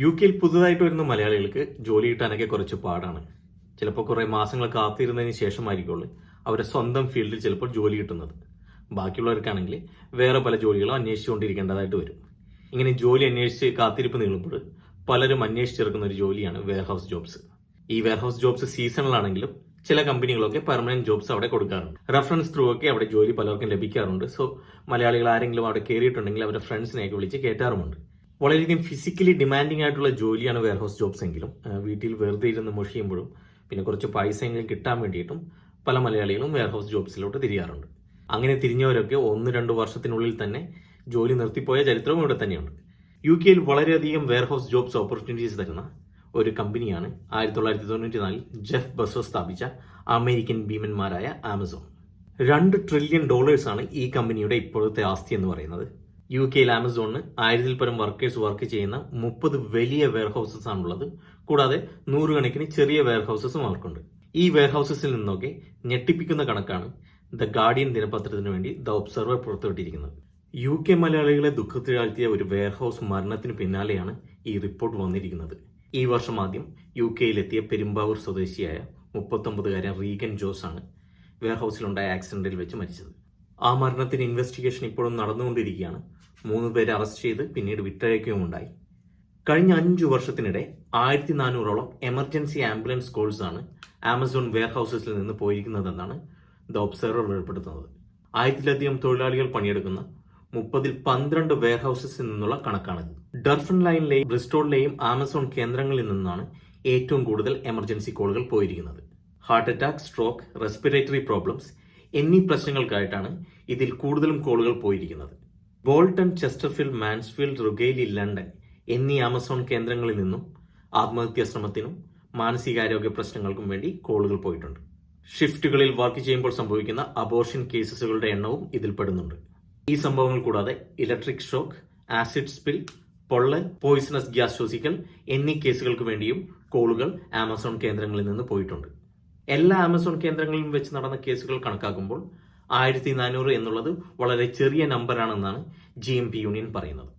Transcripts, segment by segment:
U കെയിൽ പുതുതായിട്ട് വരുന്ന മലയാളികൾക്ക് ജോലി കിട്ടാനൊക്കെ കുറച്ച് പാടാണ്. ചിലപ്പോൾ കുറേ മാസങ്ങൾ കാത്തിരുന്നതിന് ശേഷമായിരിക്കുള്ളൂ അവരെ സ്വന്തം ഫീൽഡിൽ ചിലപ്പോൾ ജോലി കിട്ടുന്നത്. ബാക്കിയുള്ളവർക്കാണെങ്കിൽ വേറെ പല ജോലികളും അന്വേഷിച്ചുകൊണ്ടിരിക്കേണ്ടതായിട്ട് വരും. ഇങ്ങനെ ജോലി അന്വേഷിച്ച് കാത്തിരിപ്പ് നീളുമ്പോൾ പലരും അന്വേഷിച്ചിറക്കുന്ന ഒരു ജോലിയാണ് വെയർഹൗസ് ജോബ്സ് ഈ വെയർഹൗസ് ജോബ്സ് സീസണൽ ആണെങ്കിലും ചില കമ്പനികളൊക്കെ പെർമനന്റ് ജോബ്സ് അവിടെ കൊടുക്കാറുണ്ട്. റെഫറൻസ് ത്രൂ ഒക്കെ അവിടെ ജോലി പലർക്കും ലഭിക്കാറുണ്ട്. സോ മലയാളികൾ ആരെങ്കിലും അവിടെ കയറിയിട്ടുണ്ടെങ്കിൽ അവരുടെ ഫ്രണ്ട്സിനെയൊക്കെ വിളിച്ച് കയറ്റാറുമുണ്ട് വളരെയധികം ഫിസിക്കലി ഡിമാൻഡിങ് ആയിട്ടുള്ള ജോലിയാണ് വെയർഹൗസ് ജോബ്സ് എങ്കിലും. വീട്ടിൽ വെറുതെ ഇരുന്ന് മുഷിയുമ്പോഴും പിന്നെ കുറച്ച് പൈസയെങ്കിലും കിട്ടാൻ വേണ്ടിയിട്ടും പല മലയാളികളും വെയർഹൗസ് ജോബ്സിലോട്ട് തിരിയാറുണ്ട്. അങ്ങനെ തിരിഞ്ഞവരൊക്കെ ഒന്ന് രണ്ട് വർഷത്തിനുള്ളിൽ തന്നെ ജോലി നിർത്തിപ്പോയ ചരിത്രവും ഇവിടെ തന്നെയുണ്ട്. യു കെയിൽ വളരെയധികം വെയർഹൗസ് ജോബ്സ് ഓപ്പർച്യൂണിറ്റീസ് തരുന്ന ഒരു കമ്പനിയാണ് ആയിരത്തി തൊള്ളായിരത്തി തൊണ്ണൂറ്റി നാലിൽ ജെഫ് ബസോ സ്ഥാപിച്ച അമേരിക്കൻ ഭീമന്മാരായ ആമസോൺ രണ്ട് ട്രില്യൺ ഡോളേഴ്സാണ് ഈ കമ്പനിയുടെ ഇപ്പോഴത്തെ ആസ്തി എന്ന് പറയുന്നത്. യു കെയിൽ ആമസോണിന് ആയിരത്തിൽ പരം വർക്കേഴ്സ് വർക്ക് ചെയ്യുന്ന മുപ്പത് വലിയ വെയർഹൗസസ് ആണുള്ളത്. കൂടാതെ നൂറുകണക്കിന് ചെറിയ വെയർഹൗസസും അവർക്കുണ്ട്. ഈ വെയർഹൗസസിൽ നിന്നൊക്കെ ഞെട്ടിപ്പിക്കുന്ന കണക്കാണ് ദ ഗാർഡിയൻ ദിനപത്രത്തിനു വേണ്ടി ദ ഒബ്സർവർ പുറത്തുവിട്ടിരിക്കുന്നത്. യു കെ മലയാളികളെ ദുഃഖത്തിലാഴ്ത്തിയ ഒരു വെയർഹൗസ് മരണത്തിന് പിന്നാലെയാണ് ഈ റിപ്പോർട്ട് വന്നിരിക്കുന്നത്. ഈ വർഷം ആദ്യം യു കെയിലെത്തിയ പെരുമ്പാവൂർ സ്വദേശിയായ മുപ്പത്തൊമ്പതുകാരൻ റീഗൻ ജോസ് ആണ് വെയർഹൗസിലുണ്ടായ ആക്സിഡന്റിൽ വെച്ച് മരിച്ചത്. ആ മരണത്തിന് ഇൻവെസ്റ്റിഗേഷൻ ഇപ്പോഴും നടന്നുകൊണ്ടിരിക്കുകയാണ്. മൂന്ന് പേരെ അറസ്റ്റ് ചെയ്ത് പിന്നീട് വിട്ടയക്കുകയും ഉണ്ടായി. കഴിഞ്ഞ അഞ്ചു വർഷത്തിനിടെ ആയിരത്തി നാനൂറോളം എമർജൻസി ആംബുലൻസ് കോൾസ് ആണ് ആമസോൺ വെയർഹൗസസിൽ നിന്ന് പോയിരിക്കുന്നതെന്നാണ് ദ ഒബ്സർവർ വെളിപ്പെടുത്തുന്നത്. ആയിരത്തിലധികം തൊഴിലാളികൾ പണിയെടുക്കുന്ന മുപ്പതിൽ പന്ത്രണ്ട് വെയർഹൗസസിൽ നിന്നുള്ള കണക്കാണിത്. ഡർഫൺ ലൈനിലെയും ബ്രിസ്റ്റോളിലെയും ആമസോൺ കേന്ദ്രങ്ങളിൽ നിന്നാണ് ഏറ്റവും കൂടുതൽ എമർജൻസി കോളുകൾ പോയിരിക്കുന്നത്. Heart attack stroke respiratory problems എന്നീ പ്രശ്നങ്ങൾക്കായിട്ടാണ് ഇതിൽ കൂടുതലും കോളുകൾ പോയിരിക്കുന്നത്. Bolton Chesterfield Mansfield Rugeley London എന്നീ ആമസോൺ കേന്ദ്രങ്ങളിൽ നിന്നും ആത്മഹത്യാ ശ്രമത്തിനും മാനസികാരോഗ്യ പ്രശ്നങ്ങൾക്കും വേണ്ടി കോളുകൾ പോയിട്ടുണ്ട്. ഷിഫ്റ്റുകളിൽ വർക്ക് ചെയ്യുമ്പോൾ സംഭവിക്കുന്ന അബോർഷൻ കേസസുകളുടെ എണ്ണവും ഇതിൽപ്പെടുന്നുണ്ട് ഈ സംഭവങ്ങൾ കൂടാതെ ഇലക്ട്രിക് ഷോക്ക് ആസിഡ് സ്പിൽ പൊള്ളൽ പോയിസണസ് ഗ്യാസ് ശ്വസിക്കൽ എന്നീ കേസുകൾക്ക് വേണ്ടിയും കോളുകൾ ആമസോൺ കേന്ദ്രങ്ങളിൽ നിന്ന് പോയിട്ടുണ്ട്. എല്ലാ ആമസോൺ കേന്ദ്രങ്ങളിലും വെച്ച് നടന്ന കേസുകൾ കണക്കാക്കുമ്പോൾ ആയിരത്തി നാനൂറ് എന്നുള്ളത് വളരെ ചെറിയ നമ്പറാണെന്നാണ് ജി എം പി യൂണിയൻ പറയുന്നത്.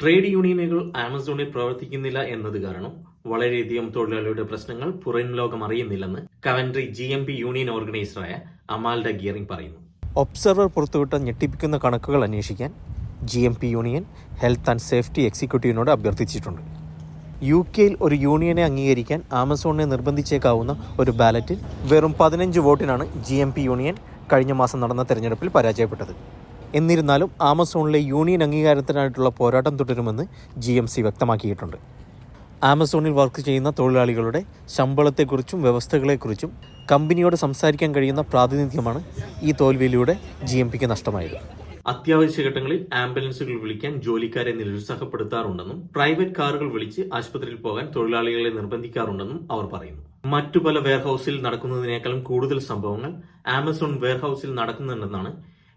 ട്രേഡ് യൂണിയനുകൾ ആമസോണിൽ പ്രവർത്തിക്കുന്നില്ല എന്നത് കാരണം വളരെയധികം തൊഴിലാളിയുടെ പ്രശ്നങ്ങൾ പുറം ലോകം അറിയുന്നില്ലെന്ന് Coventry G M P union ഓർഗനൈസറായ Amalda Gearing പറയുന്നു. ഒബ്സർവർ പുറത്തുവിട്ട ഞെട്ടിപ്പിക്കുന്ന കണക്കുകൾ അന്വേഷിക്കാൻ G M P union health and safety എക്സിക്യൂട്ടീവിനോട് അഭ്യർത്ഥിച്ചിട്ടുണ്ട്. യു കെയിൽ ഒരു യൂണിയനെ അംഗീകരിക്കാൻ ആമസോണിനെ നിർബന്ധിച്ചേക്കാവുന്ന ഒരു ബാലറ്റിൽ വെറും പതിനഞ്ച് വോട്ടിനാണ് ജി എം പി യൂണിയൻ കഴിഞ്ഞ മാസം നടന്ന തെരഞ്ഞെടുപ്പിൽ പരാജയപ്പെട്ടത്. എന്നിരുന്നാലും ആമസോണിലെ യൂണിയൻ അംഗീകാരത്തിനായിട്ടുള്ള പോരാട്ടം തുടരുമെന്ന് ജി എം സി വ്യക്തമാക്കിയിട്ടുണ്ട്. ആമസോണിൽ വർക്ക് ചെയ്യുന്ന തൊഴിലാളികളുടെ ശമ്പളത്തെക്കുറിച്ചും വ്യവസ്ഥകളെക്കുറിച്ചും കമ്പനിയോട് സംസാരിക്കാൻ കഴിയുന്ന പ്രാതിനിധ്യമാണ് ഈ തോൽവിയിലൂടെ ജി എം പിക്ക് നഷ്ടമായത്. അത്യാവശ്യ ഘട്ടങ്ങളിൽ ആംബുലൻസുകൾ വിളിക്കാൻ ജോലിക്കാരെ നിരുത്സാഹപ്പെടുത്താറുണ്ടെന്നും പ്രൈവറ്റ് കാറുകൾ വിളിച്ച് ആശുപത്രിയിൽ പോകാൻ തൊഴിലാളികളെ നിർബന്ധിക്കാറുണ്ടെന്നും അവർ പറയുന്നു. മറ്റു പല വെയർഹൌസിൽ നടക്കുന്നതിനേക്കാളും കൂടുതൽ സംഭവങ്ങൾ ആമസോൺ വെയർഹൌസിൽ നടക്കുന്നുണ്ടെന്നാണ്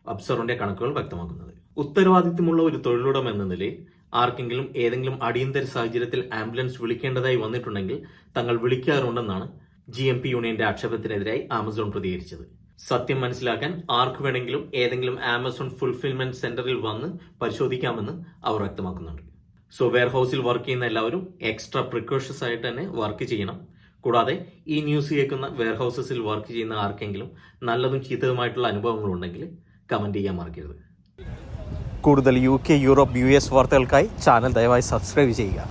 അബ്സറിന്റെ കണക്കുകൾ വ്യക്തമാക്കുന്നത്. ഉത്തരവാദിത്തമുള്ള ഒരു തൊഴിലുടമ എന്ന നിലയിൽ ആർക്കെങ്കിലും ഏതെങ്കിലും അടിയന്തര സാഹചര്യത്തിൽ ആംബുലൻസ് വിളിക്കേണ്ടതായി വന്നിട്ടുണ്ടെങ്കിൽ തങ്ങൾ വിളിക്കാറുണ്ടെന്നാണ് ജി എം പി യൂണിയന്റെ ആക്ഷേപത്തിനെതിരായി ആമസോൺ പ്രതികരിച്ചത്. സത്യം മനസ്സിലാക്കാൻ ആർക്ക് വേണമെങ്കിലും ഏതെങ്കിലും ആമസോൺ ഫുൾഫിൽമെന്റ് സെന്ററിൽ വന്ന് പരിശോധിക്കാമെന്ന് അവർ വ്യക്തമാക്കുന്നുണ്ട്. സോ വെയർ ഹൗസിൽ വർക്ക് ചെയ്യുന്ന എല്ലാവരും എക്സ്ട്രാ പ്രിക്കോഷൻസ് ആയിട്ട് തന്നെ വർക്ക് ചെയ്യണം. കൂടാതെ ഈ ന്യൂസ് കേൾക്കുന്ന വെയർ ഹൗസസിൽ വർക്ക് ചെയ്യുന്ന ആർക്കെങ്കിലും നല്ലതും ചീത്തതുമായിട്ടുള്ള അനുഭവങ്ങളുണ്ടെങ്കിൽ കമന്റ് ചെയ്യാൻ മറക്കരുത്. കൂടുതൽ U K Europe U S വാർത്തകൾക്കായി ചാനൽ ദയവായി സബ്സ്ക്രൈബ് ചെയ്യുക.